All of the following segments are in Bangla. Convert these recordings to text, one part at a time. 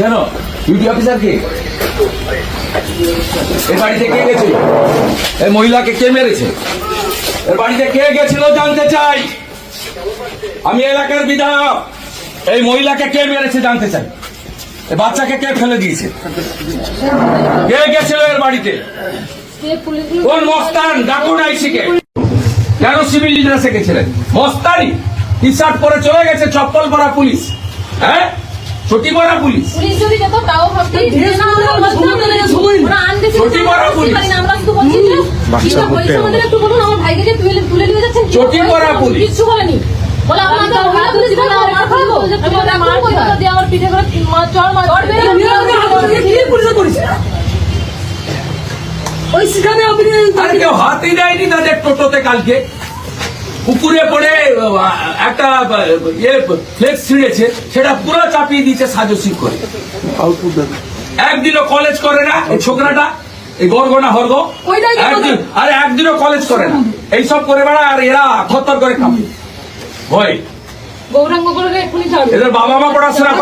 কেন? ডিউটি অফিসার কে? এ বাড়িতে কে গেছিল? এই মহিলাকে কে মেরেছে? এর বাড়িতে কে গেছিল জানতে চাই? আমি এলাকার বিধায়ক। এই মহিলাকে কে মেরেছে জানতে চাই? এ বাচ্চাকে কে ফেলে দিয়েছে? কে গেছিল এর বাড়িতে? কোন মস্তান? ডাকুন আইসিকে। কেন সিভিল ড্রেসে গেছিলেন? মস্তানি? টি শার্ট পরে চলে গেছে, চপ্পল পরা পুলিশ। হ্যাঁ? ছুটি পরা পুলিশ পুলিশ যদি যেত তাও ভাবতেই ধীরে যে না, সুস্থে আমরা সময় বুঝতে নেই, পেরেছি। সময় আনতে চেয়েছে, চটি আমরা পুলিশ। পারি না, আমরা শুধু বলছি যে, কি না আমাদের একটু বলুন, আমার ভাইকে যে তুলে তুলে নিয়ে যাচ্ছেন, কি চটি হয়েছে? পরা পুলিশ। বলে, আমার মার খাব? আমি বললাম, মার কোথায়? দিয়ে আমার পিঠে করে মা- চড় মার- ওই সেখানে আপনি আর কেউ হাতই দেয়নি তাদের টোটোতে কালকে পুকুরে পড়ে একটা ইয়ে ফ্লেক্স ছিঁড়েছে সেটা পুরো চাপিয়ে দিয়েছে সাজসি করে। একদিনও কলেজ করে না এই ছোকরাটা এই গর্গনা হর্গ। আরে একদিনও কলেজ করে না। এইসব করে বেড়া আর এরা খতর করে খাবে ভয়। গৌরাঙ্গ করে। এদের বাবা মা পড়াশোনা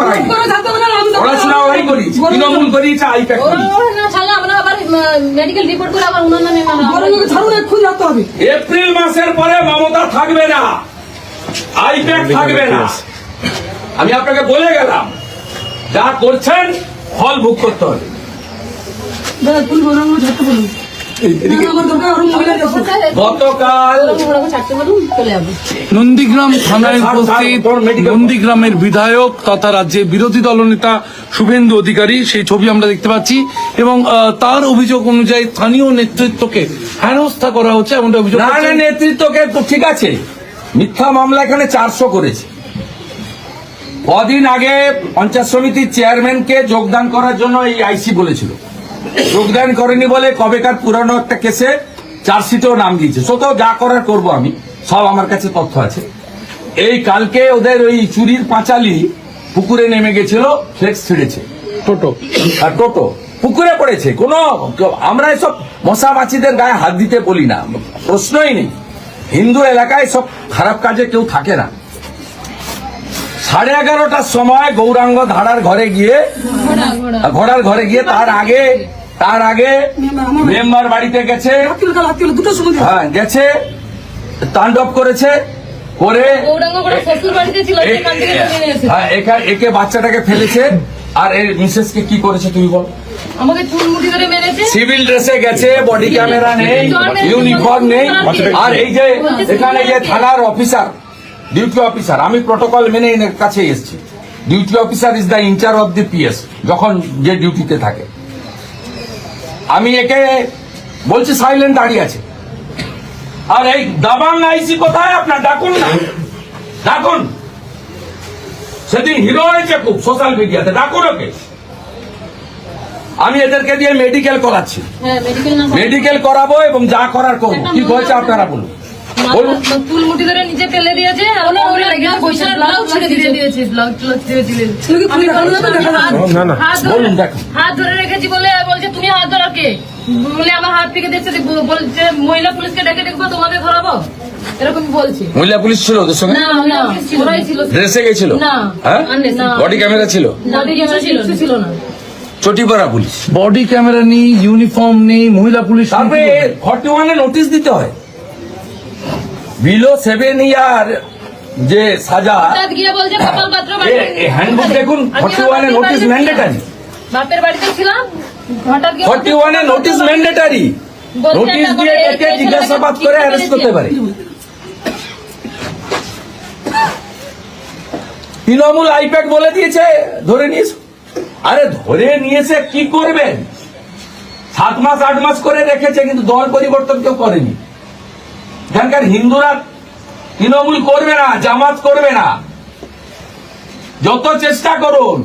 তৃণমূল গৌরাঙ্গ ছাড়লে আমরা আবার মেডিকেল রিপোর্ট করে আবার উনার নামে মামলা ছাড়ুন এক্ষুনি হবে। এপ্রিল মাসের পরে মমতা থাকবে না আইপ্যাক থাকবে না। আমি আপনাকে বলে গেলাম যা করছেন ফল ভোগ করতে হবে। দাদা ফুল বরং ধরতে বলুন। গতকাল নন্দীগ্রাম থানায় উপস্থিত নন্দীগ্রামের বিধায়ক তথা রাজ্যের বিরোধী দলনেতা শুভেন্দু অধিকারী সেই ছবি আমরা দেখতে পাচ্ছি এবং তার অভিযোগ অনুযায়ী স্থানীয় নেতৃত্বকে হেনস্থা করা হচ্ছে এমনটা অভিযোগ না না করছেন। নেতৃত্বকে তো ঠিক আছে। মিথ্যা মামলা এখানে চারশো করেছে। কদিন আগে পঞ্চায়েত সমিতির চেয়ারম্যানকে যোগদান করার জন্য এই আইসি বলেছিল। যোগদান করেনি বলে কবেকার পুরানো একটা কেসে চার্জশিটেও নাম দিয়েছে। সত্ত্বেও যা করার করব আমি। সব আমার কাছে তথ্য আছে। এই কালকে ওদের ওই চুরির পাঁচালি পুকুরে নেমে গেছিল ফ্লেক্স ছিঁড়েছে। টোটো। আর টোটো পুকুরে পড়েছে। কোনো আমরা এসব মশা মাছিদের গায়ে হাত দিতে বলি না। প্রশ্নই নেই। হিন্দু এলাকায় সব খারাপ কাজে কেউ থাকে না। সাড়ে এগারোটার সময় গৌরাঙ্গ ধারার ঘরে গিয়ে ঘোড়ার ঘরে গিয়ে তার আগে তার আগে মেম্বার বাড়িতে গেছে। হ্যাঁ গেছে তাণ্ডব করেছে করে। হ্যাঁ, একে বাচ্চাটাকে ফেলেছে আর এর মিসেসকে কি করেছে তুমি বল। আমাকে চুল ধরে মেরেছে। সিভিল ড্রেসে গেছে বডি ক্যামেরা নেই ইউনিফর্ম নেই আর এই যে এখানে যে থানার অফিসার ডিউটি অফিসার আমি প্রোটোকল মেনে এর কাছে এসেছি। Duty officer is the incharge of the PS যখন যে ডিউটিতে থাকে। আমি একে বলছি সাইলেন্ট দাঁড়িয়ে আছে। আর এই দাবাং আইসি কোথায়? আপনার ডাকুন না। ডাকুন। সেদিন হিরো হয়েছে খুব সোশ্যাল মিডিয়াতে ডাকুন ওকে। আমি এদেরকে দিয়ে মেডিকেল করাচ্ছি। হ্যাঁ মেডিকেল করাবো এবং যা করার করব। কি হয়েছে আপনারা বলুন। চুল মুঠি ধরে নিচে ফেলে দিয়েছে। হাত ধরে- রেখেছি বলে বলছে তুমি হাত ধরো কে? বলে আমার হাত থেকে দেখছে বলছে মহিলা পুলিশকে ডেকে দেখব তোমাকে ধরাবো। এরকম বলছে। মহিলা পুলিশ ছিল ওদের সঙ্গে? না না ওরাই ছিল। ড্রেসে গেছিল? না হ্যাঁ? বডি ক্যামেরা ছিল? বডি ক্যামেরা ছিল। না। ছিল না। চটিপাড়া পুলিশ? বডি ক্যামেরা নেই ইউনিফর্ম নেই মহিলা পুলিশ তারপরে ফর্টি ওয়ানে নোটিশ দিতে হয়। বিলো সেভেন ইয়ার যে সাজা হ্যান্ডবুক দেখুন ফর্টি ওয়ানে নোটিশ ম্যান্ডেটারি বাপের বাড়িতে ছিলাম। ফর্টি ওয়ানে নোটিশ ম্যান্ডেটারি নোটিশ দিয়ে একে জিজ্ঞাসাবাদ করে অ্যারেস্ট করতে পারে। তৃণমূল আইপ্যাক বলে দিয়েছে ধরে নিয়েছে আরে ধরে নিয়েছে কি করবেন? সাত মাস আট মাস করে রেখেছে কিন্তু দল পরিবর্তন কেউ করেনি। এখানকার হিন্দুরা তৃণমূল করবে না জামাত করবে না। যত চেষ্টা করুন।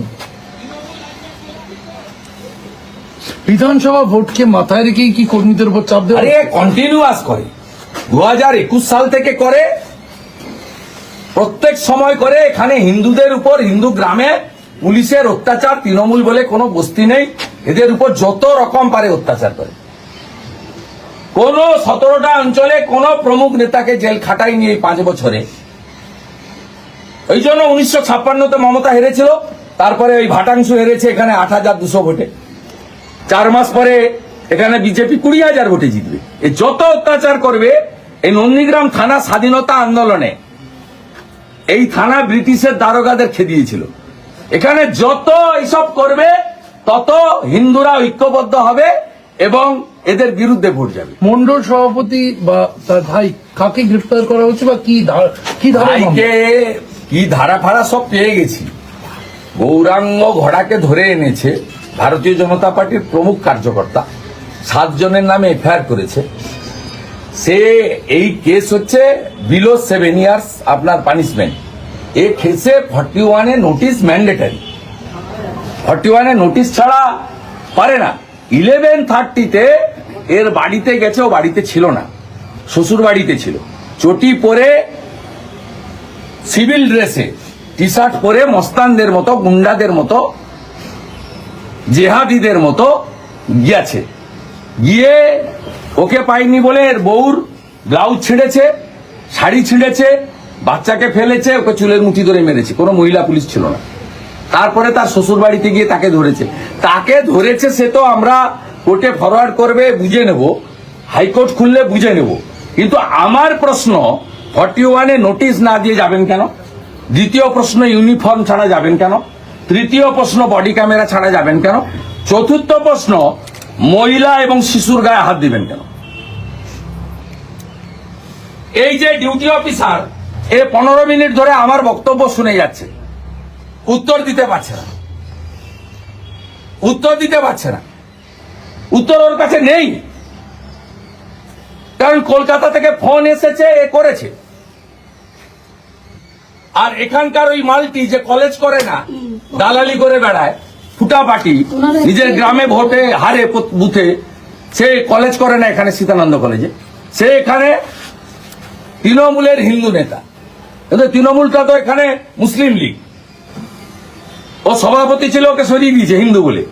বিধানসভা ভোটকে মাথায় রেখেই কি কর্মীদের উপর চাপ দেওয়া আরে কন্টিনিউয়াস করে। দু হাজার একুশ সাল থেকে করে প্রত্যেক সময় করে এখানে হিন্দুদের উপর হিন্দু গ্রামে পুলিশের অত্যাচার তৃণমূল বলে কোনো বস্তি নেই। এদের উপর যত রকম পারে অত্যাচার করে। কোন সতেরোটা অঞ্চলে কোন প্রমুখ নেতাকে জেল খাটাই নিয়ে এই পাঁচ বছরে। এই জন্য উনিশশো ছাপ্পান্নতে মমতা হেরেছিল, তারপরে ওই ভাটাংশু হেরেছে এখানে আট হাজার দুশো ভোটে। চার মাস পরে এখানে বিজেপি কুড়ি হাজার ভোটে জিতবে। এই যত অত্যাচার করবে এই নন্দীগ্রাম থানা স্বাধীনতা আন্দোলনে, এই থানা ব্রিটিশের দারোগাদের খেদিয়েছিল। এখানে যত এইসব করবে, তত হিন্দুরা ঐক্যবদ্ধ হবে এবং এদের বিরুদ্ধে ভোট যাবে। মন্ডল সভাপতি বা তার ভাই কাকে গ্রেফতার করা হচ্ছে বা কি কি ধারা ভাইকে কি ধারা ফারা সব পেয়ে গেছি। গৌরাঙ্গ ঘোড়াকে ধরে এনেছে ভারতীয় জনতা পার্টির প্রমুখ কার্যকর্তা সাতজনের নামে এফআইআর করেছে। সে এই কেস হচ্ছে বিলো সেভেন ইয়ার্স আপনার পানিশমেন্ট। এ কেসে ফর্টি ওয়ানে নোটিশ ম্যান্ডেটারি। ফর্টি ওয়ানে নোটিশ ছাড়া পারে না। ইলেভেন থার্টিতে এর বাড়িতে গেছে, ও বাড়িতে ছিল না। শ্বশুর বাড়িতে ছিল। চটি পরে, সিভিল ড্রেসে টি শার্ট পরে, মস্তানদের মতো, গুন্ডাদের মতো, জেহাদিদের মতো গিয়েছে। গিয়ে ওকে পাইনি বলে এর বউর ব্লাউজ ছিঁড়েছে, শাড়ি ছিঁড়েছে, বাচ্চাকে ফেলেছে, ওকে চুলের মুঠি ধরে মেরেছে। কোনো মহিলা পুলিশ ছিল না। তারপরে তার শ্বশুর বাড়িতে গিয়ে তাকে ধরেছে। তাকে ধরেছে সে তো আমরা কোর্টে ফরওয়ার্ড করবে বুঝে নেব। হাইকোর্ট খুললে বুঝে নেব। কিন্তু আমার প্রশ্ন ফর্টি ওয়ানে নোটিশ না দিয়ে যাবেন কেন? দ্বিতীয় প্রশ্ন ইউনিফর্ম ছাড়া যাবেন কেন? তৃতীয় প্রশ্ন বডি ক্যামেরা ছাড়া যাবেন কেন? চতুর্থ প্রশ্ন, মহিলা এবং শিশুর গায়ে হাত দিবেন কেন? এই যে ডিউটি অফিসার এ পনেরো মিনিট ধরে আমার বক্তব্য শুনে যাচ্ছে। উত্তর দিতে পারছে না। উত্তর দিতে পারছে না। উত্তর ওর কাছে নেই। কারণ কলকাতা থেকে ফোন এসেছে এ করেছে। আর এখানকার ওই মালটি যে কলেজ করে না দালালি করে বেড়ায় ফুটাপাটি নিজের গ্রামে ভোটে হারে বুথে সে কলেজ করে না এখানে সীতানন্দ কলেজে সে এখানে তৃণমূলের হিন্দু নেতা। কিন্তু তৃণমূলটা তো এখানে মুসলিম লীগ। ও সভাপতি ছিল ওকে সরিয়ে দিয়েছে, হিন্দু বলে।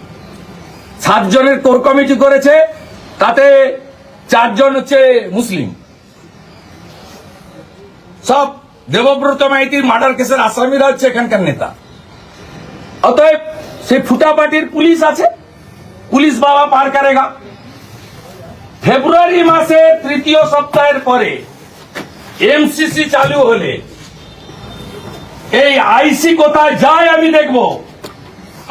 সাতজনের কোর কমিটি করেছে, তাতে চারজন হচ্ছে মুসলিম। সব দেবব্রত মাইতির মার্ডার কেসের আসামিরা হচ্ছে এখানকার নেতা। অতএব সেই ফুটা পার্টির পুলিশ আছে। পুলিশ বাবা পার করেগা। ফেব্রুয়ারি মাসে তৃতীয় সপ্তাহের পরে এমসিসি চালু হলে এই আইসি কোথায় যায় আমি দেখব।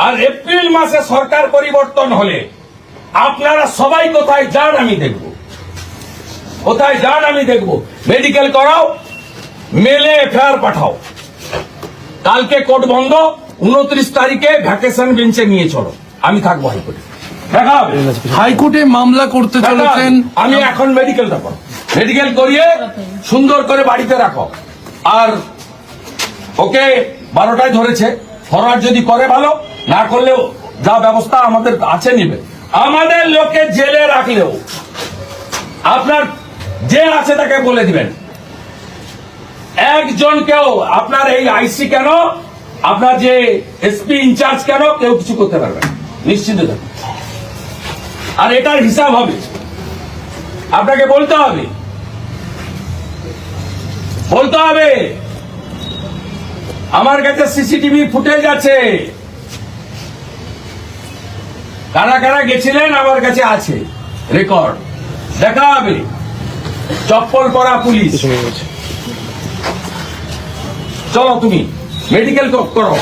আর এপ্রিল মাসে সরকার পরিবর্তন হলে আপনারা সবাই কোথায় যান আমি দেখব। কোথায় যান আমি দেখব। মেডিকেল করাও মেলে এফআইআর পাঠাও। কালকে কোর্ট বন্ধ উনত্রিশ তারিখে ভ্যাকেশন বেঞ্চে নিয়ে চলো। আমি থাকব হাইকোর্টে। দেখা হবে হাইকোর্টে মামলা করতে চলেছেন। আমি এখন মেডিকেলটা করো মেডিকেল করিয়ে সুন্দর করে বাড়িতে রাখো। আর ওকে বারোটায় ধরেছে। ফরওয়ার্ড যদি করে ভালো, না করলেও যা ব্যবস্থা আমাদের আছে নিবে। আমাদের লোকে জেলে রাখলেও আপনার যে আছে তাকে বলে দিবেন। একজনকেও আপনার এই আইসি কেন, আপনার যে এসপি ইনচার্জ কেন, কেউ কিছু করতে পারবে নিশ্চিন্ত থাকুন। আর এটার হিসাব হবে। আপনাকে বলতে হবে। বলতে হবে আমার কাছে সিসিটিভি ফুটেজ আছে। কারা কারা গেছিলেন আমার কাছে আছে। রেকর্ড। দেখা হবে। চপ্পল পরা পুলিশ। চলো তুমি মেডিকেল করো।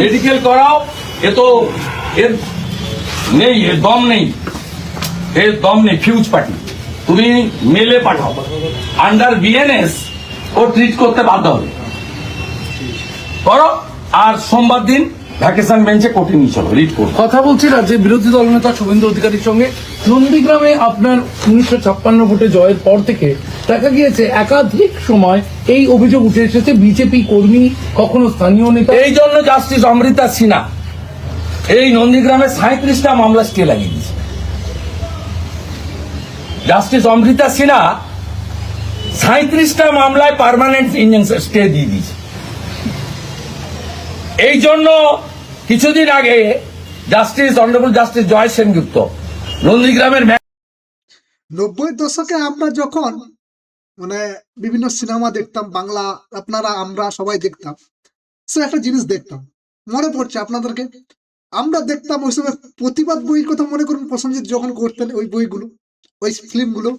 মেডিকেল করাও এ তো এর নেই এর দম নেই। এর দম নেই ফিউজ পার্টি তুমি মেলে পাঠাও। আন্ডার বিএনএস ও ট্রিট করতে বাধ্য হবে। করো। আর সোমবার দিন ভ্যাকেশন বেঞ্চে কোর্টে নিয়ে চলো রিট করো। কথা বলছি রাজ্যের বিরোধী দলনেতা শুভেন্দু অধিকারীর সঙ্গে। নন্দীগ্রামে আপনার উনিশশো ছাপ্পান্ন ভোটে জয়ের পর থেকে দেখা গিয়েছে একাধিক সময় এই অভিযোগ উঠে এসেছে বিজেপি কর্মী কখনো স্থানীয় নেতা। এই জন্য জাস্টিস অমৃতা সিনহা এই নন্দীগ্রামে সাঁত্রিশটা মামলা স্টে লাগিয়ে দিয়েছে। জাস্টিস অমৃতা সিনহা সাঁত্রিশটা মামলায় পার্মানেন্ট ইঞ্জেকশন স্টে দিয়ে দিয়েছে। এই জন্য কিছুদিন আগে justice, honourable justice Joy Sengupta নন্দীগ্রামের নব্বই দশকে আমরা যখন মানে বিভিন্ন সিনেমা দেখতাম, বাংলা আপনারা, আমরা সবাই দেখতাম, সে একটা জিনিস দেখতাম, মনে পড়ছে আপনাদেরকে? আমরা দেখতাম ওই সময় প্রতিবাদ বইয়ের কথা মনে করুন প্রসেনজিৎ যখন করতেন ওই বইগুলো, ওই ফিল্মগুলো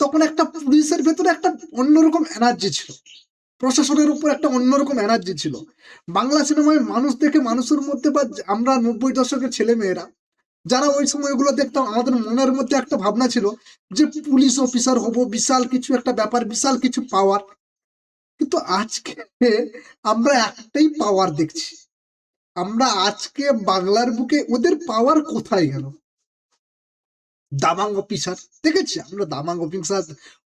তখন একটা পুলিশের ভেতরে একটা অন্যরকম এনার্জি ছিল। প্রশাসনের উপর একটা অন্যরকম এনার্জি ছিল। বাংলা সিনেমায় মানুষ দেখে মানুষের মধ্যে বা আমরা নব্বই দশকের ছেলে মেয়েরা যারা ওই সময় ওগুলো দেখতাম, আমাদের মনের মধ্যে একটা ভাবনা ছিল যে পুলিশ অফিসার হব, বিশাল কিছু একটা ব্যাপার, বিশাল কিছু পাওয়ার কিন্তু আজকে আমরা একটাই পাওয়ার দেখছি। আমরা আজকে বাংলার বুকে ওদের পাওয়ার কোথায় গেল? দামাং অফিসার দেখেছি? আমরা দামাং অফিসার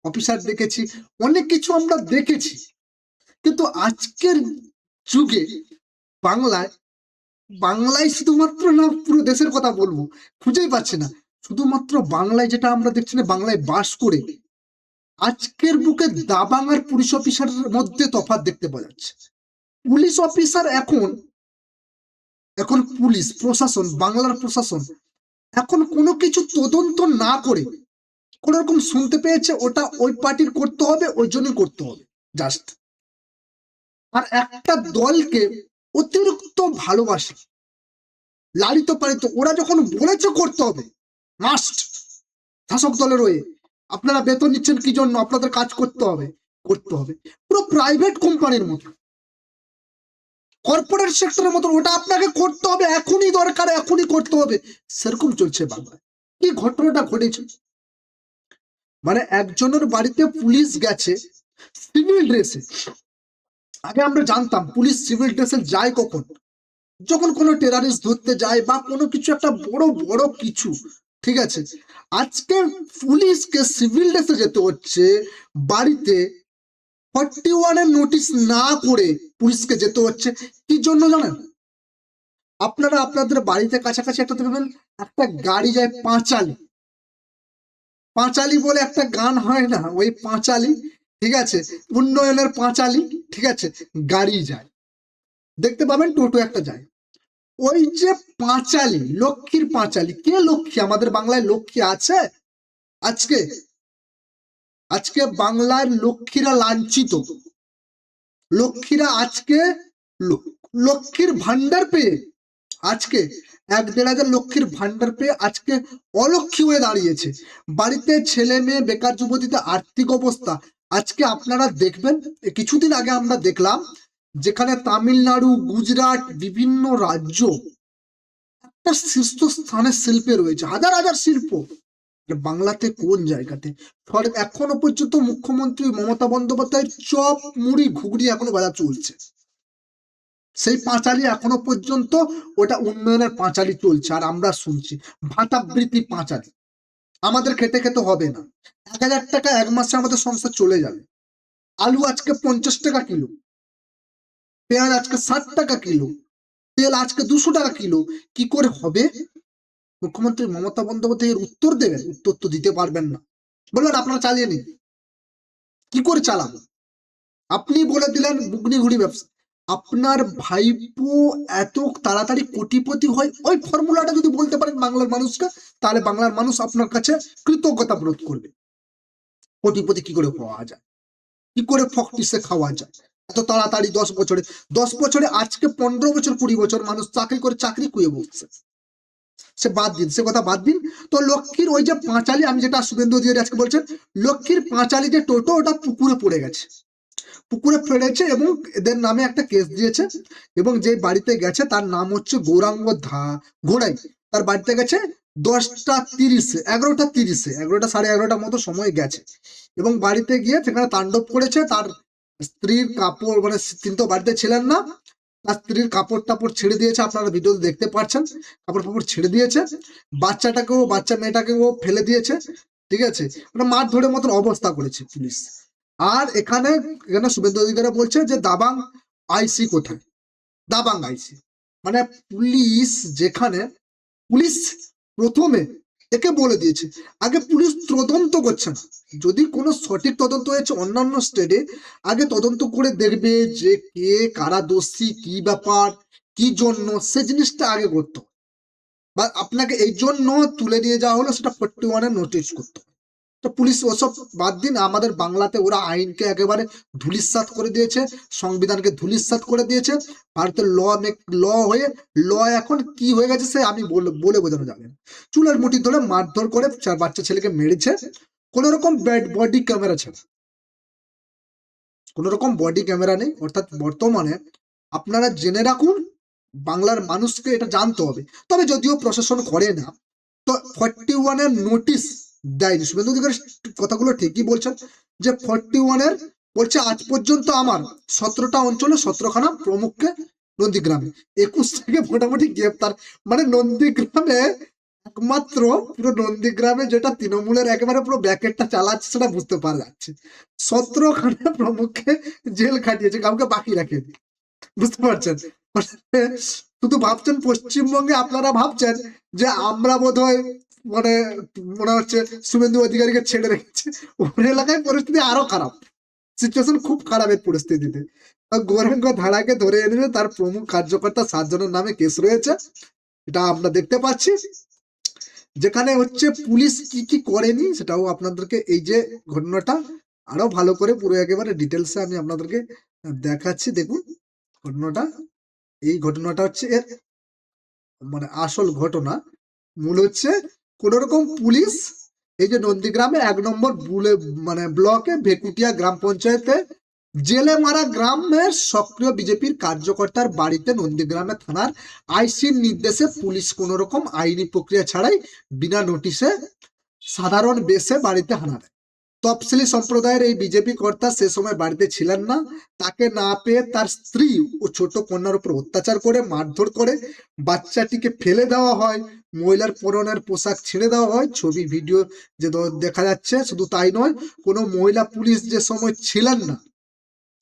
অফিসার দেখেছি। অনেক কিছু আমরা দেখেছি। কিন্তু আজকের যুগে বাংলায় বাংলায় শুধুমাত্র না, পুরো দেশের কথা বলব, খুঁজেই পাচ্ছি না। শুধুমাত্র বাংলায় যেটা আমরা দেখছি না, বাংলায় বাস করে আজকের বুকে দাবাং আর পুলিশ অফিসারের মধ্যে তফাৎ দেখতে পাওয়া যাচ্ছে। পুলিশ অফিসার এখন এখন পুলিশ, প্রশাসন, বাংলার প্রশাসন, এখন কোনো কিছু তদন্ত না করে কোন রকম শুনতে পেয়েছে, ওটা ওই পার্টির করতে হবে, ওই জন্যই করতে হবে, জাস্ট। আর একটা দলকে অতিরিক্ত ভালোবাসে। লালিত পালিত ওরা যখন বলেছে করতে হবে মাস্ট শাসক দলের হয়ে। আপনারা বেতন নিচ্ছেন কি জন্য? আপনাদের কাজ করতে হবে করতে হবে। পুরো প্রাইভেট কোম্পানির মতো। কর্পোরেট সেক্টরের মতো, ওটা আপনাকে করতে হবে, এখনই দরকার, এখনই করতে হবে। সেরকম চলছে বাংলায়। কি ঘটনাটা ঘটেছে? মানে একজনের বাড়িতে পুলিশ গেছে সিভিল ড্রেসে আগে আমরা জানতাম পুলিশ সিভিল ড্রেসে যায় কখন। যখন কোনো টেরারিস্ট ধরতে যায় বা কোনো কিছু একটা বড় বড় কিছু, ঠিক আছে? আজকে পুলিশকে সিভিল ড্রেসে যেতে হচ্ছে বাড়িতে ফর্টি ওয়ানের নোটিশ না করে পুলিশকে যেতে হচ্ছে, কি জন্য জানেন? আপনারা আপনাদের বাড়িতে কাছাকাছি একটা দেখবেন, একটা গাড়ি যায় পাঁচালি। পাঁচালি বলে একটা গান হয় না? ওই পাঁচালি ঠিক আছে? উন্নয়নের পাঁচালি, ঠিক আছে? গাড়ি যায়। দেখতে পাবেন টোটো একটা যায়। ওই যে পাঁচালি, লক্ষ্মীর পাঁচালি, কে লক্ষ্মী? আমাদের বাংলায় লক্ষ্মী আছে? আজকে? আজকে বাংলার লক্ষ্মীরা লাঞ্ছিত। লক্ষ্মীরা আজকে লক্ষ্মীর ভান্ডার পেয়ে, আজকে এক দেড় হাজার লক্ষ্মীর ভান্ডার পেয়ে আজকে অলক্ষ্মী হয়ে দাঁড়িয়েছে। বাড়িতে ছেলে মেয়ে, বেকার যুবতীতে আর্থিক অবস্থা আজকে আপনারা দেখবেন, কিছুদিন আগে আমরা দেখলাম যেখানে তামিলনাড়ু, গুজরাট বিভিন্ন রাজ্য একটা শীর্ষস্থানের শিল্পে রয়েছে। হাজার হাজার শিল্প। বাংলাতে কোন জায়গাতে? এখনও পর্যন্ত মুখ্যমন্ত্রী মমতা বন্দ্যোপাধ্যায়ের চপ, মুড়ি ঘুগড়ি এখনও বাজার চলছে। সেই পাঁচালি এখনও পর্যন্ত ওটা উন্নয়নের পাঁচালি চলছে, আর আমরা শুনছি। ভাতাবৃত্তি পাঁচালি। আমাদের খেতে খেতে হবে না। এক হাজার টাকা এক মাসে আমাদের সংসার চলে যাবে। আলু আজকে পঞ্চাশ টাকা কিলো। পেঁয়াজ আজকে ষাট টাকা কিলো। তেল আজকে দুশো টাকা কিলো। কি করে হবে? মুখ্যমন্ত্রী মমতা বন্দ্যোপাধ্যায় এর উত্তর দেবেন। উত্তর তো দিতে পারবেন না। বললেন আপনারা চালিয়ে নিন। কি করে চালাবো? আপনি বলে দিলেন বুগনি ঘুড়ি ব্যবসা। আপনার ভাইপো এত তাড়াতাড়ি কোটিপতি হয় ওই ফর্মুলাটা যদি বলতে পারেন বাংলার মানুষকে, তাহলে বাংলার মানুষ আপনার কাছে কৃতজ্ঞতা বোধ করবে। কোটিপতি কি করে হওয়া যায়? কি করে ফকটিসে খাওয়া যায়? এত তাড়াতাড়ি দশ বছরে দশ বছরে আজকে পনেরো বছর, কুড়ি বছর মানুষ চাকরি করে চাকরি কুয়ে বসছে সে বাদ দিন, সে কথা বাদ দিন। তো লক্ষ্মীর ওই যে পাঁচালি, আমি যেটা শুভেন্দু অধিকারী আজকে বলছেন, লক্ষ্মীর পাঁচালি যে টোটো, ওটা পুকুরে পড়ে গেছে। পুকুরে ফেলেছে এবং এদের নামে একটা কেস দিয়েছে এবং যে বাড়িতে গেছে তার নাম হচ্ছে গৌরাঙ্গ ধা, ঘোড়াই। তার বাড়িতে গেছে দশটা তিরিশে, এগারোটা তিরিশে, এগারোটা সাড়ে এগারোটার মতো সময় গেছে। এবং বাড়িতে গিয়ে সেখানে তাণ্ডব করেছে, তার স্ত্রীর কাপড় মানে তিনি তো বাড়িতে ছিলেন না, তার স্ত্রীর কাপড় টাপড় ছেড়ে দিয়েছে, আপনারা ভিডিওতে দেখতে পাচ্ছেন, কাপড় ফাপড় ছেড়ে দিয়েছে। বাচ্চাটাকেও, বাচ্চা মেয়েটাকেও ফেলে দিয়েছে, ঠিক আছে? মানে মার ধরে মতন অবস্থা করেছে পুলিশ। আর এখানে এখানে শুভেন্দু অধিকারী বলছে যে দাবাং আইসি কোথায় দাবাং আইসি মানে পুলিশ যেখানে, পুলিশ প্রথমে একে বলে দিয়েছে, আগে পুলিশ তদন্ত করছে না যদি কোনো সঠিক তদন্ত হয়েছে অন্যান্য স্টেটে আগে তদন্ত করে দেখবে যে কে, কারা দোষী, কি ব্যাপার, কি জন্য, সে জিনিসটা আগে করতে। বা আপনাকে এই জন্য তুলে নিয়ে যাওয়া হলো, সেটা ফোর্টি ওয়ানের নোটিশ করতে। তো পুলিশ ওসব বাদ দিন আমাদের বাংলাতে ওরা আইনকে একেবারে ধুলিস্বাত করে দিয়েছে, সংবিধানকে ধুলিস্বাত করে দিয়েছে। ভারতের ল মেক ল হয়ে, ল এখন কি হয়ে গেছে সে আমি বলে বোঝানো যাবে চুলের মুঠি ধরে মারধর করে চার বাচ্চা ছেলেকে মেরেছে। কোন রকম ব্যাড বডি ক্যামেরা ছাড়া। কোন রকম বডি ক্যামেরা নেই, অর্থাৎ বর্তমানে আপনারা জেনে রাখুন, বাংলার মানুষকে এটা জানতে হবে। তবে যদিও প্রশাসন করে না, তো ফর্টি ওয়ানের নোটিশ দেয়নি শুভেন্দু অধিকারী কথাগুলো ঠিকই বলছেন যে ফর্টি ওয়ানের বলছে, আজ পর্যন্ত আমার সতেরোটা অঞ্চলে সতেরোখানা প্রমুখকে নন্দীগ্রামে। একুশ থেকে মোটামুটি গ্রেপ্তার। মানে নন্দীগ্রামে একমাত্র পুরো নন্দীগ্রামে যেটা তৃণমূলের একেবারে পুরো ব্যাকেটটা চালাচ্ছে সেটা বুঝতে পারা যাচ্ছে। সতেরোখানা প্রমুখকে জেল খাটিয়েছে, কাউকে বাকি রাখেনি। বুঝতে পারছেন? শুধু ভাবছেন, পশ্চিমবঙ্গে আপনারা ভাবছেন যে আমরা বোধহয় মানে মনে হচ্ছে শুভেন্দু অধিকারীকে ছেড়ে রেখেছে। ওর এলাকায় পরিস্থিতি আরও খারাপ। সিচুয়েশন খুব খারাপ এই পরিস্থিতিতে। গৌরাঙ্গ ধারাকে ধরে এনে তার প্রমুখ কার্যকর্তা সাতজনের নামে কেস রয়েছে। এটা আমরা দেখতে পাচ্ছি। যেখানে হচ্ছে পুলিশ কি কি করেনি সেটাও আপনাদেরকে এই যে ঘটনাটা আরও ভালো করে পুরো একেবারে ডিটেলসে আমি আপনাদেরকে দেখাচ্ছি। দেখুন, ঘটনাটা, এই ঘটনাটা হচ্ছে এর মানে আসল ঘটনা। মূল হচ্ছে কোন রকম পুলিশ এই যে নন্দীগ্রামে এক নম্বর বুলে মানে ব্লকে ভেকুটিয়া গ্রাম পঞ্চায়েতে জেলে মারা গ্রামের সক্রিয় বিজেপির কার্যকর্তার বাড়িতে নন্দীগ্রামে থানার আইসির নির্দেশে পুলিশ কোন রকম আইনি প্রক্রিয়া ছাড়াই বিনা নোটিশে সাধারণ বেশে বাড়িতে হানা দেয়। তফসিলি সম্প্রদায়ের এই বিজেপি কর্তা সে সময় বাড়িতে ছিলেন না। তাকে না পেয়ে তার স্ত্রী ও ছোট কন্যার উপর অত্যাচার করে, মারধর করে, বাচ্চাটিকে ফেলে দেওয়া হয়। মহিলার পরনের পোশাক ছেড়ে দেওয়া হয়। ছবি, ভিডিও যে দেখা যাচ্ছে শুধু তাই নয়, কোনো মহিলা পুলিশ যে সময় ছিলেন না,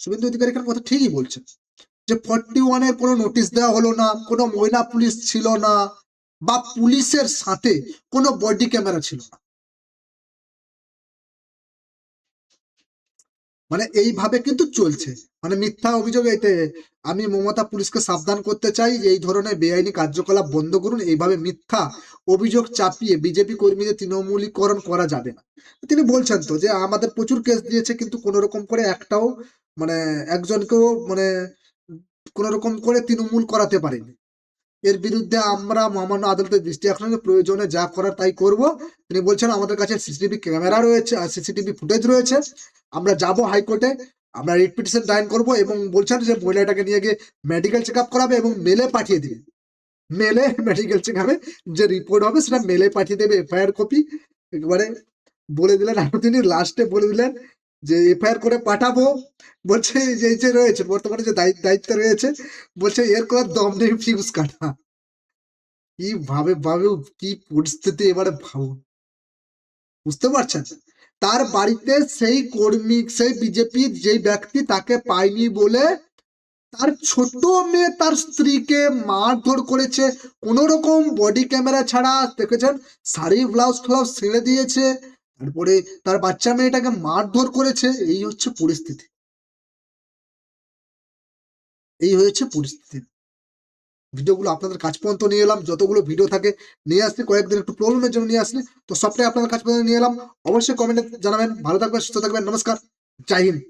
শুভেন্দু অধিকারী কথা ঠিকই বলছেন যে ফর্টি ওয়ানের কোনো নোটিশ দেওয়া হলো না, কোনো মহিলা পুলিশ ছিল না, বা পুলিশের সাথে কোনো বডি ক্যামেরা ছিল না। মানে এইভাবে কিন্তু চলছে। মানে মিথ্যা অভিযোগ এতে আমি মমতা পুলিশকে সাবধান করতে চাই যে এই ধরনের বেআইনি কার্যকলাপ বন্ধ করুন, এইভাবে মিথ্যা অভিযোগ চাপিয়ে বিজেপি কর্মীদের তৃণমূলীকরণ করা যাবে না। তিনি বলছেন তো যে আমাদের প্রচুর কেস দিয়েছে, কিন্তু কোনো রকম করে একটাও মানে একজনকেও মানে কোনো রকম করে তৃণমূল করাতে পারেনি। এর বিরুদ্ধে আমরা মহামান্য আদালতের দৃষ্টি আকর্ষণে প্রয়োজনে যা করার তাই করব। তিনি বলছেন, আমাদের কাছে সিসিটিভি ক্যামেরা রয়েছে সিসিটিভি ফুটেজ রয়েছে। আমরা যাব হাইকোর্টে, আমরা রিট পিটিশন দায়ের করব এবং বলছেন যে মহিলাটাকে নিয়ে গিয়ে মেডিকেল চেক আপ করাবে এবং মেলে পাঠিয়ে দিবে। মেলে মেডিকেল চেক আপে যে রিপোর্ট হবে সেটা মেলে পাঠিয়ে দেবে এফআইআর কপি একবারে বলে দিলেন, আরও তিনি লাস্টে বলে দিলেন যে এফআইআর করে পাঠাবো, বলছে যে যে রয়েছে, বর্তমানে যে দায়িত্ব রয়েছে, বলছে এর কোনো দম নেই ফিউজ কাটা। কি ভাবে ভাবে, কি পরিস্থিতি এবারে ভাবো। বুঝতে পারছেন? তার বাড়িতে সেই কর্মী, সেই বিজেপির যেই ব্যক্তি তাকে পায়নি বলে তার ছোট মেয়ে তার স্ত্রীকে মারধর করেছে। কোন রকম বডি ক্যামেরা ছাড়া, দেখেছেন? শাড়ি ব্লাউজ ফ্লাউজ ছেড়ে দিয়েছে। তারপরে তার বাচ্চা মেয়েটাকে মারধর করেছে, এই হচ্ছে পরিস্থিতি। এই হয়েছে পরিস্থিতি। ভিডিওগুলো আপনাদের কাজ পর্যন্ত নিয়ে এলাম, যতগুলো ভিডিও থাকে নিয়ে আসলে, কয়েকদিন একটু প্রবলেমের জন্য নিয়ে আসলে, তো সবটাই আপনাদের কাজ পর্যন্ত নিয়ে এলাম। অবশ্যই কমেন্টে জানাবেন। ভালো থাকবেন, সুস্থ থাকবেন, নমস্কার, জয় হিন্দ।